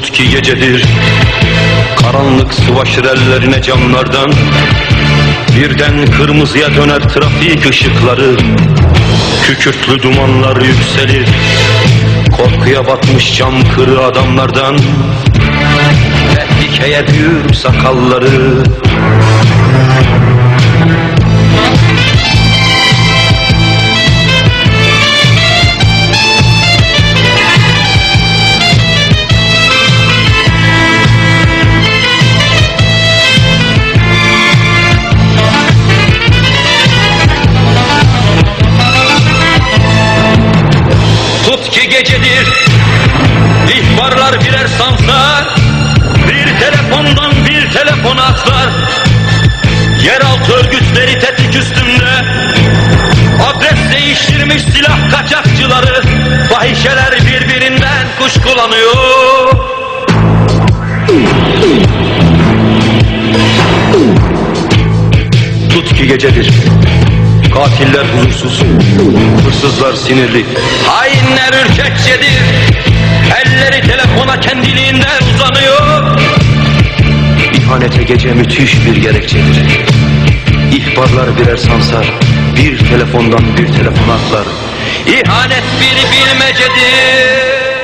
ki gecedir. Karanlık sıvaşır ellerine camlardan Birden kırmızıya döner trafik ışıkları. Kükürtlü dumanlar yükselir Korkuya batmış cam kırı adamlardan. Tehlikeye büyür sakalları Tut ki gecedir İhbarlar birer sansar Bir telefondan bir telefona atlar. Yeraltı örgütleri tetik üstünde Adres değiştirmiş silah kaçakçıları Fahişeler birbirinden kuşkulanıyor. Tut ki gecedir Katiller huzursuz Hırsızlar sinirli. Hainler ürkekçedir Elleri telefona kendiliğinden uzanıyor. İhanete gece müthiş bir gerekçedir İhbarlar birer sansar Bir telefondan bir telefona atlar. İhanet bir bilmecedir